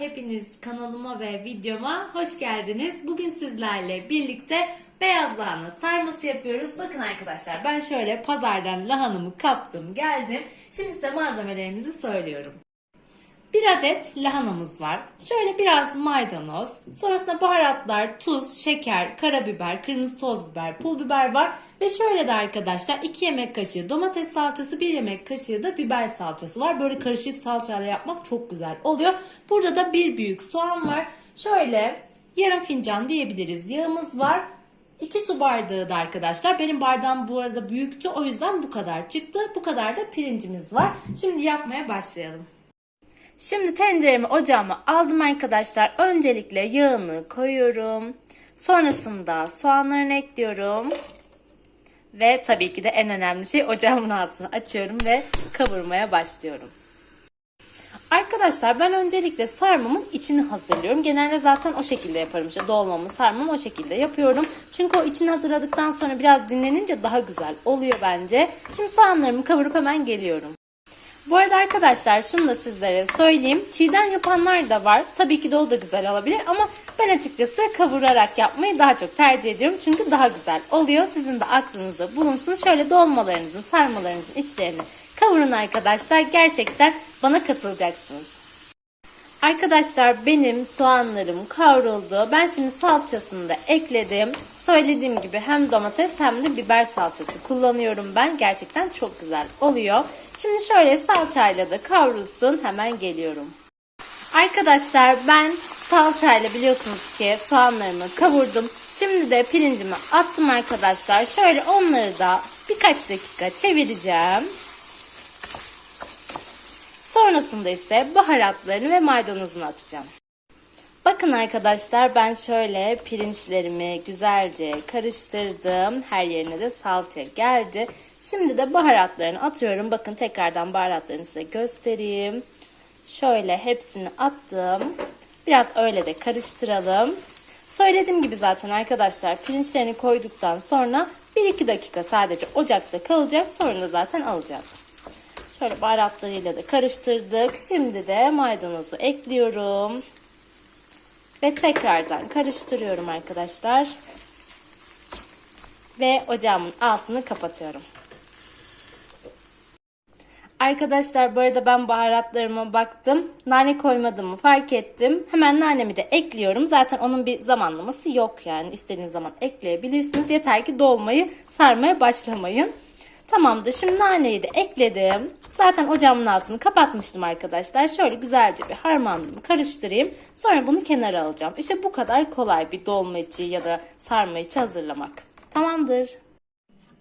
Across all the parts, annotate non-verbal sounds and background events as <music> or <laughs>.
hepiniz kanalıma ve videoma hoş geldiniz. Bugün sizlerle birlikte beyaz lahana sarması yapıyoruz. Bakın arkadaşlar ben şöyle pazardan lahanamı kaptım geldim. Şimdi size malzemelerimizi söylüyorum. Bir adet lahanamız var. Şöyle biraz maydanoz. Sonrasında baharatlar, tuz, şeker, karabiber, kırmızı toz biber, pul biber var. Ve şöyle de arkadaşlar 2 yemek kaşığı domates salçası, 1 yemek kaşığı da biber salçası var. Böyle karışık salçayla yapmak çok güzel oluyor. Burada da bir büyük soğan var. Şöyle yarım fincan diyebiliriz yağımız var. 2 su bardağı da arkadaşlar. Benim bardağım bu arada büyüktü. O yüzden bu kadar çıktı. Bu kadar da pirincimiz var. Şimdi yapmaya başlayalım. Şimdi tenceremi ocağıma aldım arkadaşlar. Öncelikle yağını koyuyorum. Sonrasında soğanlarını ekliyorum. Ve tabii ki de en önemli şey ocağımın altını açıyorum ve kavurmaya başlıyorum. Arkadaşlar ben öncelikle sarmamın içini hazırlıyorum. Genelde zaten o şekilde yaparım. İşte dolmamı, sarmamı o şekilde yapıyorum. Çünkü o içini hazırladıktan sonra biraz dinlenince daha güzel oluyor bence. Şimdi soğanlarımı kavurup hemen geliyorum. Bu arada arkadaşlar şunu da sizlere söyleyeyim. Çiğden yapanlar da var. Tabii ki de o da güzel olabilir ama ben açıkçası kavurarak yapmayı daha çok tercih ediyorum. Çünkü daha güzel oluyor. Sizin de aklınızda bulunsun. Şöyle dolmalarınızın, sarmalarınızın içlerini kavurun arkadaşlar. Gerçekten bana katılacaksınız. Arkadaşlar benim soğanlarım kavruldu. Ben şimdi salçasını da ekledim. Söylediğim gibi hem domates hem de biber salçası kullanıyorum ben. Gerçekten çok güzel oluyor. Şimdi şöyle salçayla da kavrulsun. Hemen geliyorum. Arkadaşlar ben salçayla biliyorsunuz ki soğanlarımı kavurdum. Şimdi de pirincimi attım arkadaşlar. Şöyle onları da birkaç dakika çevireceğim. Sonrasında ise baharatlarını ve maydanozunu atacağım. Bakın arkadaşlar ben şöyle pirinçlerimi güzelce karıştırdım. Her yerine de salça geldi. Şimdi de baharatlarını atıyorum. Bakın tekrardan baharatlarını size göstereyim. Şöyle hepsini attım. Biraz öyle de karıştıralım. Söylediğim gibi zaten arkadaşlar pirinçlerini koyduktan sonra 1-2 dakika sadece ocakta kalacak. Sonra zaten alacağız. Şöyle baharatlarıyla da karıştırdık. Şimdi de maydanozu ekliyorum. Ve tekrardan karıştırıyorum arkadaşlar. Ve ocağımın altını kapatıyorum. Arkadaşlar bu arada ben baharatlarıma baktım. Nane koymadığımı fark ettim. Hemen nanemi de ekliyorum. Zaten onun bir zamanlaması yok yani. İstediğiniz zaman ekleyebilirsiniz. Yeter ki dolmayı sarmaya başlamayın. Tamamdır. Şimdi naneyi de ekledim. Zaten ocağımın altını kapatmıştım arkadaşlar. Şöyle güzelce bir harmanımı karıştırayım. Sonra bunu kenara alacağım. İşte bu kadar kolay bir dolma içi ya da sarma içi hazırlamak. Tamamdır.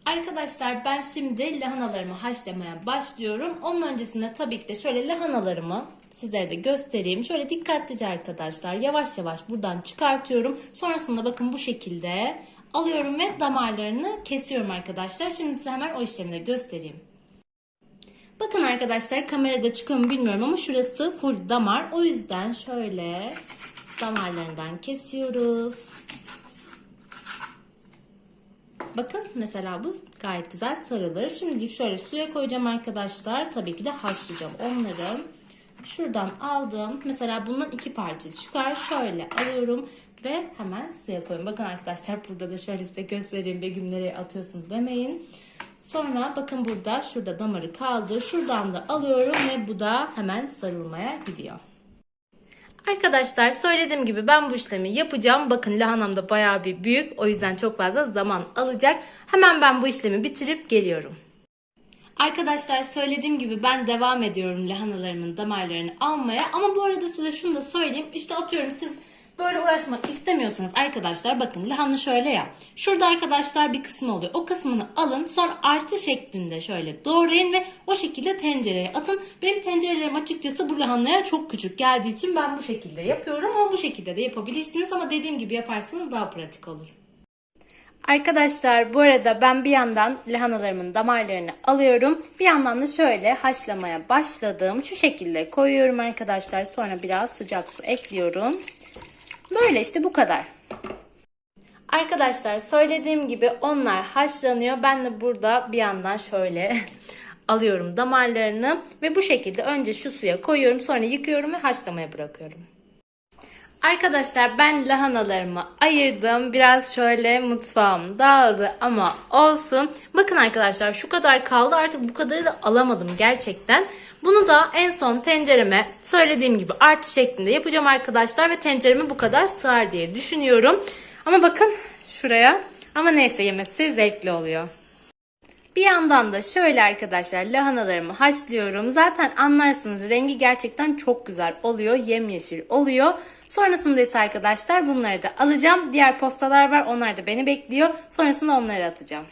Arkadaşlar ben şimdi lahanalarımı haşlamaya başlıyorum. Onun öncesinde tabii ki de şöyle lahanalarımı sizlere de göstereyim. Şöyle dikkatlice arkadaşlar yavaş yavaş buradan çıkartıyorum. Sonrasında bakın bu şekilde alıyorum ve damarlarını kesiyorum arkadaşlar. Şimdi size hemen o işlemi de göstereyim. Bakın arkadaşlar kamerada çıkıyor mu bilmiyorum ama şurası full damar. O yüzden şöyle damarlarından kesiyoruz. Bakın mesela bu gayet güzel sarılır. Şimdilik şöyle suya koyacağım arkadaşlar. Tabii ki de haşlayacağım onları. Şuradan aldım. Mesela bundan iki parça çıkar. Şöyle alıyorum ve hemen suya koyuyorum. Bakın arkadaşlar burada da şöyle size göstereyim. Begüm nereye atıyorsun demeyin. Sonra bakın burada şurada damarı kaldı. Şuradan da alıyorum ve bu da hemen sarılmaya gidiyor. Arkadaşlar söylediğim gibi ben bu işlemi yapacağım. Bakın lahanam da bayağı bir büyük. O yüzden çok fazla zaman alacak. Hemen ben bu işlemi bitirip geliyorum. Arkadaşlar söylediğim gibi ben devam ediyorum lahanalarımın damarlarını almaya. Ama bu arada size şunu da söyleyeyim. İşte atıyorum siz böyle uğraşmak istemiyorsanız arkadaşlar bakın lahana şöyle ya. Şurada arkadaşlar bir kısmı oluyor. O kısmını alın sonra artı şeklinde şöyle doğrayın ve o şekilde tencereye atın. Benim tencerelerim açıkçası bu lahanaya çok küçük geldiği için ben bu şekilde yapıyorum. Ama bu şekilde de yapabilirsiniz ama dediğim gibi yaparsanız daha pratik olur. Arkadaşlar bu arada ben bir yandan lahanalarımın damarlarını alıyorum. Bir yandan da şöyle haşlamaya başladım. Şu şekilde koyuyorum arkadaşlar. Sonra biraz sıcak su ekliyorum. Böyle işte bu kadar. Arkadaşlar söylediğim gibi onlar haşlanıyor. Ben de burada bir yandan şöyle <laughs> alıyorum damarlarını ve bu şekilde önce şu suya koyuyorum sonra yıkıyorum ve haşlamaya bırakıyorum. Arkadaşlar ben lahanalarımı ayırdım. Biraz şöyle mutfağım dağıldı ama olsun. Bakın arkadaşlar şu kadar kaldı. Artık bu kadarı da alamadım gerçekten. Bunu da en son tencereme söylediğim gibi artı şeklinde yapacağım arkadaşlar. Ve tencereme bu kadar sığar diye düşünüyorum. Ama bakın şuraya. Ama neyse yemesi zevkli oluyor. Bir yandan da şöyle arkadaşlar lahanalarımı haşlıyorum. Zaten anlarsınız rengi gerçekten çok güzel oluyor. Yemyeşil oluyor. Sonrasında ise arkadaşlar bunları da alacağım. Diğer postalar var onlar da beni bekliyor. Sonrasında onları atacağım.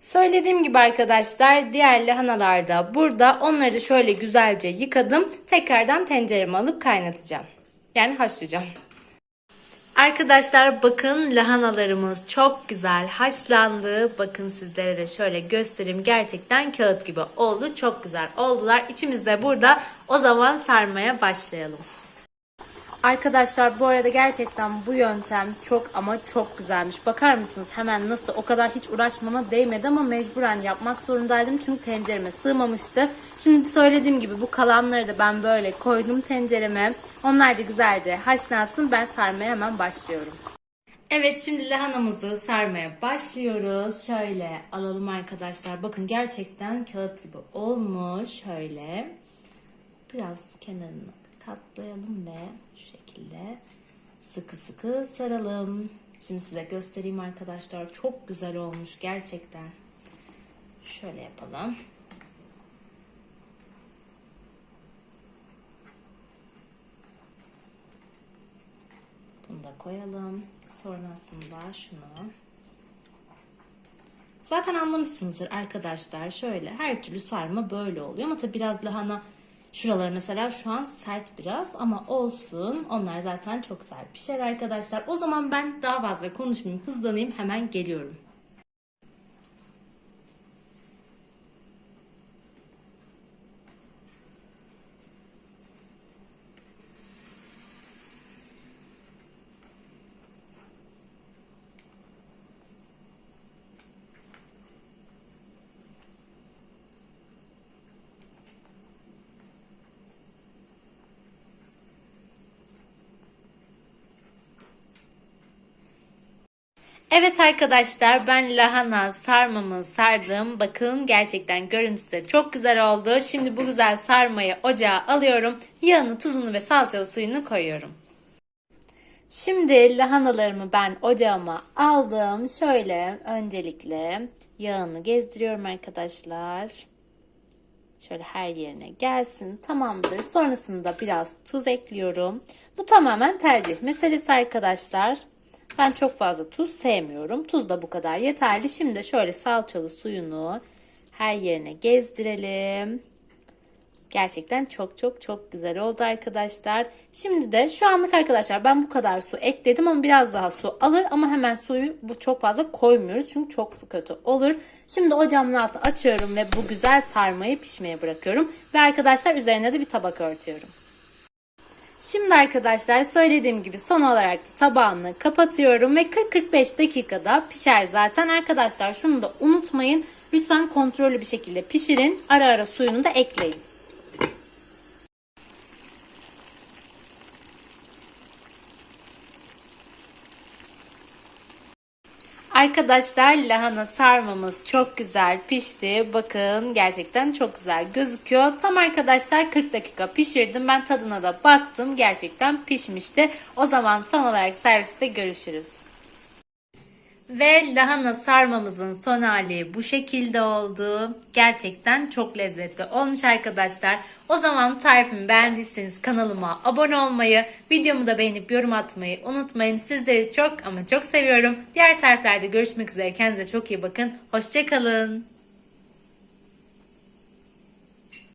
Söylediğim gibi arkadaşlar diğer lahanalar da burada. Onları da şöyle güzelce yıkadım. Tekrardan tencereme alıp kaynatacağım. Yani haşlayacağım. Arkadaşlar bakın lahanalarımız çok güzel haşlandı. Bakın sizlere de şöyle göstereyim. Gerçekten kağıt gibi oldu. Çok güzel oldular. İçimizde burada. O zaman sarmaya başlayalım. Arkadaşlar bu arada gerçekten bu yöntem çok ama çok güzelmiş. Bakar mısınız hemen nasıl o kadar hiç uğraşmama değmedi ama mecburen yapmak zorundaydım. Çünkü tencereme sığmamıştı. Şimdi söylediğim gibi bu kalanları da ben böyle koydum tencereme. Onlar da güzelce haşlansın. Ben sarmaya hemen başlıyorum. Evet şimdi lahanamızı sarmaya başlıyoruz. Şöyle alalım arkadaşlar. Bakın gerçekten kağıt gibi olmuş. Şöyle biraz kenarını katlayalım ve şu şekilde sıkı sıkı saralım. Şimdi size göstereyim arkadaşlar. Çok güzel olmuş gerçekten. Şöyle yapalım. Bunu da koyalım. Sonrasında şunu. Zaten anlamışsınızdır arkadaşlar. Şöyle her türlü sarma böyle oluyor ama tabi biraz lahana şuraları mesela şu an sert biraz ama olsun. Onlar zaten çok sert pişer arkadaşlar. O zaman ben daha fazla konuşmayayım, hızlanayım hemen geliyorum. Evet arkadaşlar ben lahana sarmamı sardım. Bakın gerçekten görüntüsü de çok güzel oldu. Şimdi bu güzel sarmayı ocağa alıyorum. Yağını, tuzunu ve salçalı suyunu koyuyorum. Şimdi lahanalarımı ben ocağıma aldım. Şöyle öncelikle yağını gezdiriyorum arkadaşlar. Şöyle her yerine gelsin. Tamamdır. Sonrasında biraz tuz ekliyorum. Bu tamamen tercih meselesi arkadaşlar. Ben çok fazla tuz sevmiyorum. Tuz da bu kadar yeterli. Şimdi şöyle salçalı suyunu her yerine gezdirelim. Gerçekten çok çok çok güzel oldu arkadaşlar. Şimdi de şu anlık arkadaşlar ben bu kadar su ekledim ama biraz daha su alır ama hemen suyu bu çok fazla koymuyoruz çünkü çok kötü olur. Şimdi ocağımın altını açıyorum ve bu güzel sarmayı pişmeye bırakıyorum ve arkadaşlar üzerine de bir tabak örtüyorum. Şimdi arkadaşlar söylediğim gibi son olarak da tabağını kapatıyorum ve 40-45 dakikada pişer zaten. Arkadaşlar şunu da unutmayın. Lütfen kontrollü bir şekilde pişirin. Ara ara suyunu da ekleyin. Arkadaşlar lahana sarmamız çok güzel pişti. Bakın gerçekten çok güzel gözüküyor. Tam arkadaşlar 40 dakika pişirdim. Ben tadına da baktım. Gerçekten pişmişti. O zaman son olarak serviste görüşürüz. Ve lahana sarmamızın son hali bu şekilde oldu. Gerçekten çok lezzetli olmuş arkadaşlar. O zaman tarifimi beğendiyseniz kanalıma abone olmayı, videomu da beğenip yorum atmayı unutmayın. Sizleri çok ama çok seviyorum. Diğer tariflerde görüşmek üzere. Kendinize çok iyi bakın. Hoşçakalın.